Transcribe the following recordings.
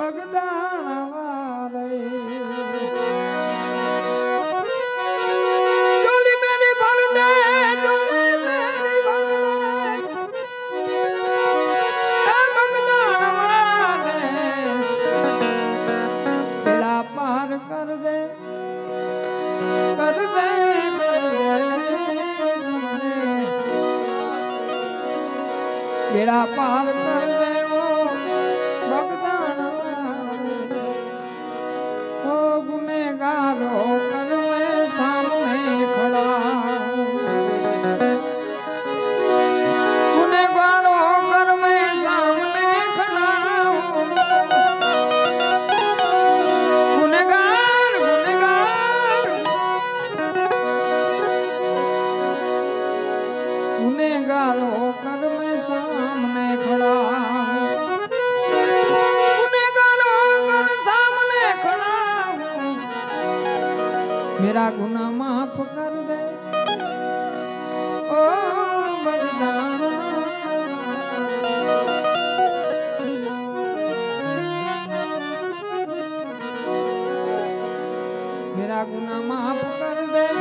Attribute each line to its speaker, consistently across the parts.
Speaker 1: પગદાણા વાલે બેડા પાર કર ગુનેગારો કરવે સામને ખડા. ગુનેગારો કરવે સામને ખડા. ગુનેગાર ગુનેગાર ગુનેગારો કરમે સામને ખડા. મેરા ગુના માફ કર દે ઓ बगदाना मेरा गुना माफ कर दे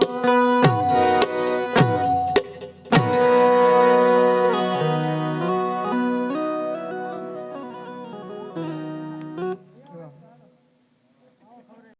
Speaker 1: Música